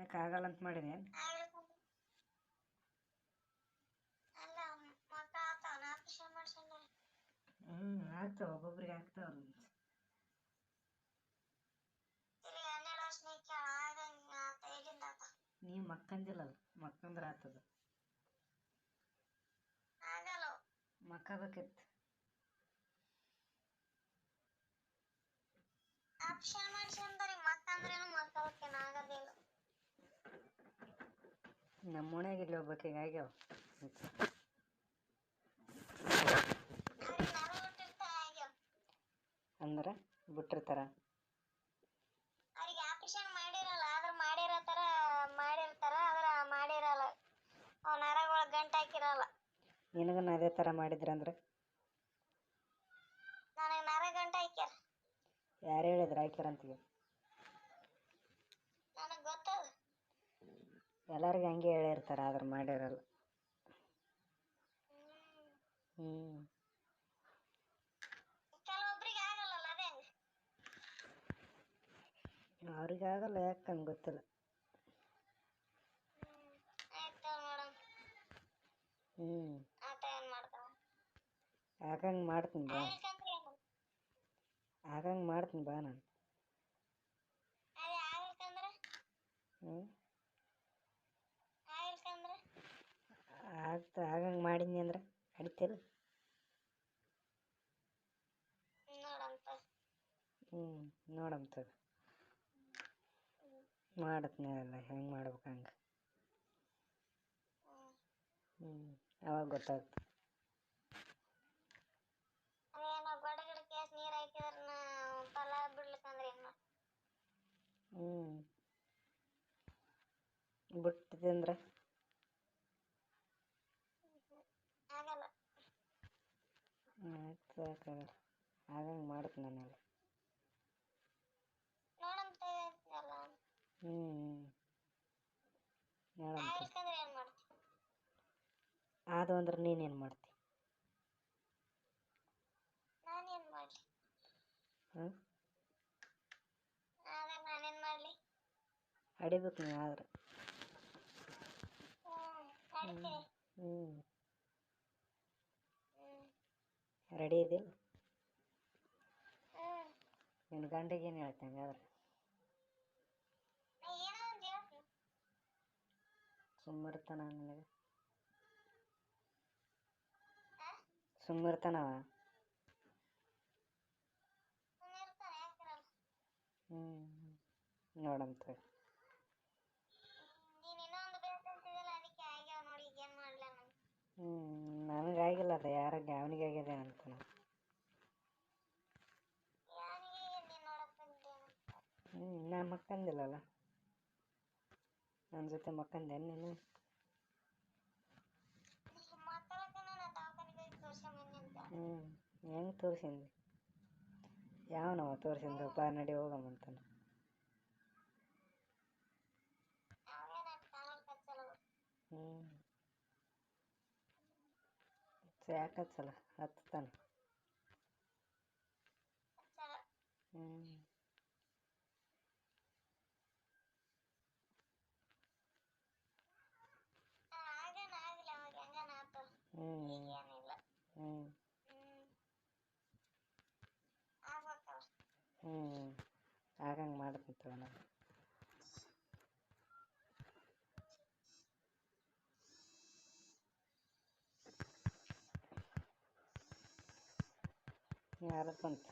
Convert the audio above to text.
ಯಾಕೆ ಆಗಲ್ಲ ಅಂತ ಮಾಡಿದೆ. ಹ್ಮ್ ಆಗ್ತಾವ ಒಬ್ಬೊಬ್ರಿಗೆ ಆಗ್ತಾವ ನೀ ಮಕ್ಕಂದಿಲ್ಲಲ್ಲ ಮಕ್ಕಂದ್ರೆ ಅವು. ಮಕ್ಕಬೇಕಿತ್ತು. ಆಪರೇಷನ್ ಮಾಡ್ಸಂದ್ರಿ ಮಕ್ಕಂದ್ರೇನು ಮಕ್ಕಳಕ್ಕೇನು ಆಗೋದಿಲ್ಲ ನಮ್ಮ ಓಣ್ಯಾಗ ಇಲ್ಲಿ ಹೋಗ್ಬೇಕು ಆಗ್ಯಾವ ಅಂದ್ರೆ ಬಿಟ್ಟಿರ್ತಾರ ಅವ್ರಿಗೆ ಆಪರೇಷನ್ ಮಾಡಿರಲ್ಲ ಆದ್ರೆ ಮಾಡಿರೋ ಥರ ಮಾಡಿರ್ತಾರ ಆದ್ರೆ ಮಾಡಿರಲ್ಲ. ಅವು ನರಗಳು ಗಂಟು ಹಾಕಿರಲ್ಲ. ನಿನಗನ್ನ ಅದೇ ಥರ ಮಾಡಿದ್ರಂದ್ರೆ ನನಗೆ ನರ ಗಂಟು ಹಾಕ್ಯಾರ. ಯಾರು ಹೇಳಿದ್ರು ಹಾಕ್ಯಾರಂತೀವಿ ನನಗೆ ಗೊತ್ತದ ಎಲ್ಲರಿಗೂ ಹಂಗೆ ಹೇಳಿರ್ತಾರೆ ಆದ್ರೆ ಮಾಡಿರಲ್ಲ ಹ್ಞೂ ಅವ್ರಿಗಾಗಲ್ಲ ಆಗಲ್ಲಲ್ಲ ಅದೇ? ಹಂಗೆ ಅವ್ರಿಗೆ ಆಗಲ್ಲ ಯಾಕೆ ಹಂಗೆ ಗೊತ್ತಿಲ್ಲ. ಹ್ಞೂ ಆಗಂಗೆ ಮಾಡ್ತೀನಿ ಬಾ. ಆಗಂಗೆ ಮಾಡ್ತೀನಿ ಬಾ ನಾನು. ಹ್ಞೂ ಆಗ್ತಾ ಆಗಂಗೆ ಮಾಡಿದ್ನಿ ಅಂದ್ರೆ ಅಡಿತಿಲ್ಲ ನೋಡಂತ ಹ್ಞೂ ನೋಡಮ್ ತಗೋ ಮಾಡತ್ನಿ ಎಲ್ಲ ಹೆಂಗೆ ಮಾಡ್ಬೇಕು ಹಂಗೆ. ಹ್ಞೂ ಅವಾಗ ಗೊತ್ತಾಗ್ತದೆ ಅದೇನೋ ಗೊಡ ಗಿಡಕ್ಕೆ ಎಷ್ಟು ನೀರು ಹಾಕಿದ್ರೆ ಫಲ ಬಿಡ್ಲಿಕ್ಕಂದ್ರೆ ಏನು ಹ್ಞೂ ಬಿಟ್ಟಿದೆ ಆಗಲ್ಲ ಆಯ್ತು ಸಾಕಾಗಲ್ಲ ಆಗಂಗೆ ಮಾಡ್ತೀನಿ ನಾನು ನೋಡಂತ ಹ್ಞೂ ಆಗ್ಲಿಕ್ಕಂದ್ರೆ ಏನು ಅದು ಅಂದ್ರೆ ನೀನೇನು ಮಾಡ್ತಿ? ನಾನೇನು ಮಾಡಲಿ? ಹಾಂ? ಆದ್ರೆ ನಾನೇನು ಮಾಡಲಿ? ಅಡಿಬೇಕು ನೀವು ಆದ್ರೆ. ಹ್ಞೂ ರೆಡಿ ಇದೆಯಲ್ಲ ನಿನ್ನ ಗಂಡಿಗೆ ಏನು ಹೇಳ್ತಿ ಹಂಗಾದ್ರೆ? ಸುಮ್ಮಿರ್ತಾನ ನನಗೆ? ಯಾಕಿರಲ್ಲ ಹ್ಞೂ ನೋಡಮ್ ನನಗಾಗಿಲ್ಲ ಅದು ಯಾರಿಗೆ? ಅವನಿಗೆ ಆಗಿದೆ ನೀನು ಬಂದಿದ್ದೇನು ಹ್ಞೂ ನಾ ಮಕ್ಕಂದಿಲ್ಲಲ್ಲ. ನನ್ನ ಜೊತೆ ಮಕ್ಕಂದೆ ನೀನು? ನಾನು ಹ್ಞೂ ಹೆಂಗೆ ತೋರಿಸಿಂದು? ಯಾವನವ ತೋರಿಸಿಂದು ಬಾ ನಡಿ ಹೋಗಮ್ಮಂತಾನೆ ಹ್ಮ್ ಆಗ್ಬೇಕಲ್ಲ ಹ್ಞೂ ಆಗಂಗೆ ಮಾಡ್ತೀನಿ ತಗೋ ಯಾರು ಬಂತು